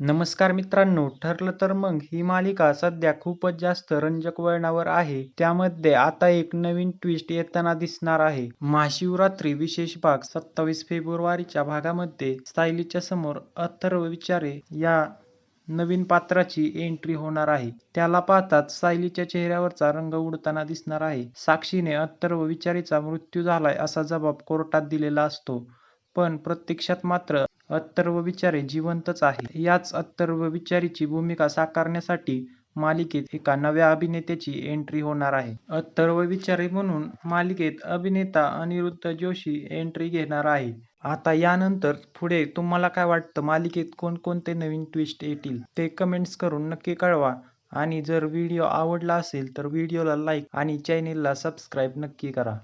नमस्कार मित्रांनो ठरलं तर मग ही मालिका सध्या खूपच जास्त रंजक वळणावर आहे. त्यामध्ये आता एक नवीन ट्विस्ट येताना दिसणार आहे. महाशिवरात्री विशेष भाग सत्तावीस फेब्रुवारीच्या भागामध्ये सायलीच्या समोर अथर्व विचारे या नवीन पात्राची एंट्री होणार आहे. त्याला पाहताच सायलीच्या चेहऱ्यावरचा रंग उडताना दिसणार आहे. साक्षीने अथर्व विचारीचा मृत्यू झालाय असा जबाब कोर्टात दिलेला असतो. पण प्रत्यक्षात मात्र अथर्व विचारे जिवंतच आहे. याच अथर्व विचारीची भूमिका साकारण्यासाठी मालिकेत एका नव्या अभिनेत्याची एंट्री होणार आहे. अथर्व विचारे म्हणून मालिकेत अभिनेता अनिरुद्ध जोशी एंट्री घेणार आहे. आता यानंतर पुढे तुम्हाला काय वाटतं? मालिकेत कोणकोणते नवीन ट्विस्ट येतील? ते कमेंट्स करून नक्की कळवा. आणि जर व्हिडिओ आवडला असेल तर व्हिडिओला लाईक आणि चॅनेलला सबस्क्राईब नक्की करा.